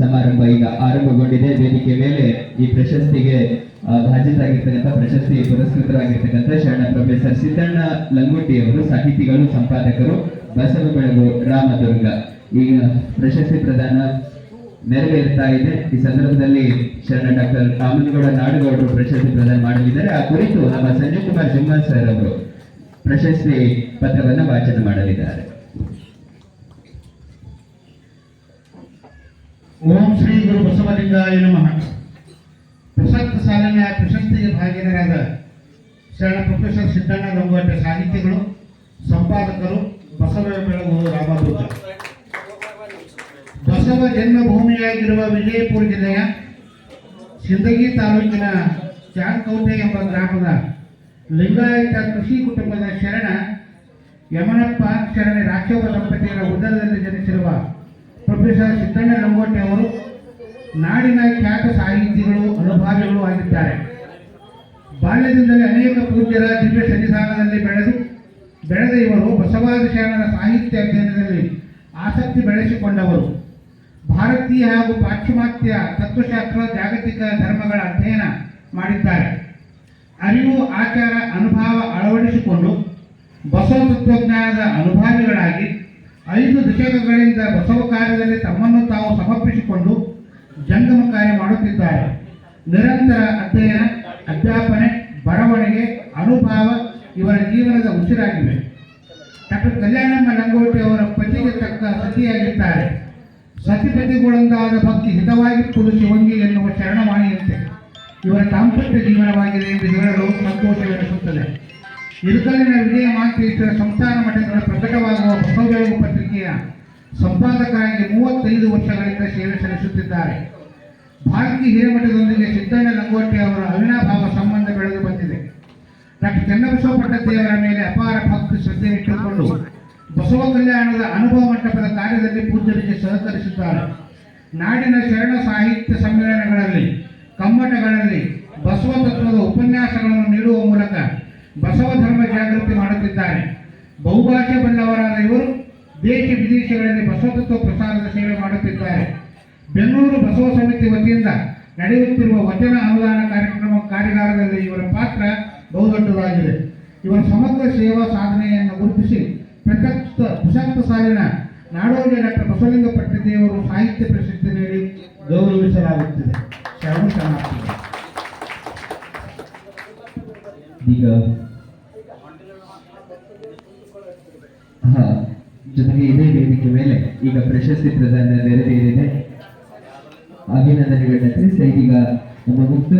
ಸಮಾರಂಭ ಈಗ ಆರಂಭಗೊಂಡಿದೆ. ವೇದಿಕೆ ಮೇಲೆ ಈ ಪ್ರಶಸ್ತಿಗೆ ಭಾಜಿತರಾಗಿರ್ತಕ್ಕಂಥ ಪ್ರಶಸ್ತಿ ಪುರಸ್ಕೃತರಾಗಿರ್ತಕ್ಕಂಥ ಶರಣ ಪ್ರೊಫೆಸರ್ ಸಿದ್ದಣ್ಣ ಲಂಗೋಟಿ ಅವರು, ಸಾಹಿತಿಗಳು, ಸಂಪಾದಕರು ಬಸವ ಬೆಳಗು, ರಾಮದುರ್ಗ. ಈಗ ಪ್ರಶಸ್ತಿ ಪ್ರದಾನ ನೆರವೇರ್ತಾ ಇದೆ. ಈ ಸಂದರ್ಭದಲ್ಲಿ ಶರಣ ಡಾಕ್ಟರ್ ರಾಮನಗೌಡ ನಾಡಗೌಡರು ಪ್ರಶಸ್ತಿ ಪ್ರದಾನ ಮಾಡಲಿದ್ದಾರೆ. ಆ ಕುರಿತು ನಮ್ಮ ಸಂಜಯ್ ಕುಮಾರ್ ಜುಮ್ಮಲ್ ಸರ್ ಅವರು ಪ್ರಶಸ್ತಿ ಪತ್ರವನ್ನು ವಾಚನ ಮಾಡಲಿದ್ದಾರೆ. ಓಂ ಶ್ರೀ ಗುರು ಬಸವಲಿಂಗಾಯ ನಮಃ. ಪ್ರಸಕ್ತ ಸಾಲಿನ ಪ್ರಶಸ್ತಿಗೆ ಭಾಗಿಯರಾದ ಶರಣ ಪ್ರೊಫೆಸರ್ ಸಿದ್ದಣ್ಣ ಗಂಗೋಟ ಸಾಹಿತಿಗಳು, ಸಂಪಾದಕರು, ಬಸವ ಬೆಳಗು ರಾಮದುರ್ಗ. ಬಸವ ಜನ್ಮಭೂಮಿಯಾಗಿರುವ ವಿಜಯಪುರ ಜಿಲ್ಲೆಯ ಸಿಂದಗಿ ತಾಲೂಕಿನ ಚಾರ್ಕೌಟೆ ಎಂಬ ಗ್ರಾಮದ ಲಿಂಗಾಯತ ಕೃಷಿ ಕುಟುಂಬದ ಶರಣ ಯಮನಪ್ಪ ಶರಣೆ ರಾಕ್ಷವ ದಂಪತಿಯರ ಜನಿಸಿರುವ ಪ್ರೊಫೆಸರ್ ಸಿದ್ದಣ್ಣ ಲಂಗೋಟೆ ಅವರು ನಾಡಿನ ಖ್ಯಾತ ಸಾಹಿತಿಗಳು, ಅನುಭಾವಿಗಳು ಆಗಿದ್ದಾರೆ. ಬಾಲ್ಯದಿಂದಲೇ ಅನೇಕ ಪೂಜ್ಯರ ದಿವ್ಯ ಸನ್ನಿಧಾನದಲ್ಲಿ ಬೆಳೆದು, ಬೆಳೆದ ಇವರು ಬಸವಾದಿ ಶರಣರ ಸಾಹಿತ್ಯ ಅಧ್ಯಯನದಲ್ಲಿ ಆಸಕ್ತಿ ಬೆಳೆಸಿಕೊಂಡವರು. ಭಾರತೀಯ ಹಾಗೂ ಪಾಶ್ಚಿಮಾತ್ಯ ತತ್ವಶಾಸ್ತ್ರ, ಜಾಗತಿಕ ಧರ್ಮಗಳ ಅಧ್ಯಯನ ಮಾಡಿದ್ದಾರೆ. ಅರಿವು, ಆಚಾರ, ಅನುಭವ ಅಳವಡಿಸಿಕೊಂಡು ಬಸವ ತತ್ವಜ್ಞಾನದ ಅನುಭಾವಿಗಳಾಗಿ ಐದು ದಶಕಗಳಿಂದ ಬಸವ ಕಾರ್ಯದಲ್ಲಿ ತಮ್ಮನ್ನು ತಾವು ಸಮರ್ಪಿಸಿಕೊಂಡು ಜಂಗಮ ಕಾರ್ಯ ಮಾಡುತ್ತಿದ್ದಾರೆ. ನಿರಂತರ ಅಧ್ಯಯನ, ಅಧ್ಯಾಪನೆ, ಬರವಣಿಗೆ, ಅನುಭಾವ ಇವರ ಜೀವನದ ಉಸಿರಾಗಿವೆ. ಡಾಕ್ಟರ್ ಕಲ್ಯಾಣಮ್ಮ ಲಂಗೋಟಿ ಅವರ ಪತಿಗೆ ತಕ್ಕ ಸತಿಯಾಗಿದ್ದಾರೆ. ಸತಿಪತಿಗಳೊಂದಾದ ಭಕ್ತಿ ಹಿತವಾಗಿ ತುಳಸಿ ಹೊಂಗಿ ಎನ್ನುವ ಶರಣವಾಣಿಯಂತೆ ಇವರ ದಾಂಪತ್ಯ ಜೀವನವಾಗಿದೆ ಎಂದು ಹೇಳಲು ಸಂತೋಷವೆನಿಸುತ್ತದೆ. ಇರುಕಲಿನ ವಿಜಯ ಮಾಂತೇಶ್ವರ ಸಂಸ್ಥಾನ ಮಠಗಳ ಪ್ರಕಟವಾಗುವ ಬಸವಬೆಳಗು ಪತ್ರಿಕೆಯ ಸಂಪಾದಕರಾಗಿ ಮೂವತ್ತೈದು ವರ್ಷಗಳಿಂದ ಸೇವೆ ಸಲ್ಲಿಸುತ್ತಿದ್ದಾರೆ. ಭಾರತೀಯ ಹಿರೇಮಠದೊಂದಿಗೆ ಸಿದ್ದಣ್ಣ ಲಂಗೋಟಿ ಅವರ ಅವಿನಾಭಾವ ಸಂಬಂಧ ಬೆಳೆದು ಬಂದಿದೆ. ಡಾಕ್ಟರ್ ಚನ್ನಬಸವ ಪಟ್ಟದೇವರ ಮೇಲೆ ಅಪಾರ ಭಕ್ತಿ ಶ್ರದ್ಧೆ ಇಟ್ಟುಕೊಂಡು ಬಸವ ಕಲ್ಯಾಣದ ಅನುಭವ ಮಂಟಪದ ಕಾರ್ಯದಲ್ಲಿ ಪೂಜ್ಯರಿಗೆ ಸಹಕರಿಸುತ್ತಾರೆ. ನಾಡಿನ ಶರಣ ಸಾಹಿತ್ಯ ಸಮ್ಮೇಳನಗಳಲ್ಲಿ, ಕಮ್ಮಟಗಳಲ್ಲಿ ಬಸವ ತತ್ವದ ಉಪನ್ಯಾಸಗಳನ್ನು ನೀಡುವ ಮೂಲಕ ಬಸವ ಧರ್ಮ ಜಾಗೃತಿ ಮಾಡುತ್ತಿದ್ದಾರೆ. ಬಹುಭಾಷೆ ಬಂದವರಾದ ಇವರು ದೇಶ ವಿದೇಶಗಳಲ್ಲಿ ಬಸವ ತತ್ವ ಪ್ರಸಾರದ ಸೇವೆ ಮಾಡುತ್ತಿದ್ದಾರೆ. ಬೆಂಗಳೂರು ಬಸವ ಸಮಿತಿ ವತಿಯಿಂದ ನಡೆಯುತ್ತಿರುವ ವಚನ ಅನುದಾನ ಕಾರ್ಯಕ್ರಮ ಕಾರ್ಯಾಗಾರದಲ್ಲಿ ಇವರ ಪಾತ್ರ ಬಹುದೊಡ್ಡದಾಗಿದೆ. ಇವರ ಸಮಗ್ರ ಸೇವಾ ಸಾಧನೆಯನ್ನು ಗುರುತಿಸಿ ಪ್ರಸಕ್ತ ಪ್ರಸಕ್ತ ಸಾಲಿನ ನಾಡೋಜ ಡಾಕ್ಟರ್ ಬಸವಲಿಂಗ ಪಟ್ಟದೇವರು ಸಾಹಿತ್ಯ ಪ್ರಶಸ್ತಿ ನೀಡಿ ಗೌರವಿಸಲಾಗುತ್ತಿದೆ. ಶರಣ ಈಗ ಜೊತೆಗೆ ಇದೇ ವೇದಿಕೆ ಮೇಲೆ ಈಗ ಪ್ರಶಸ್ತಿ ಪ್ರದಾನ ನೆರವೇರಿದೆ. ಅಭಿನಂದನೆಗಳನ್ನ ತಿಳಿಸಿ ಈಗ ನಮ್ಮ ಮುಕ್ತ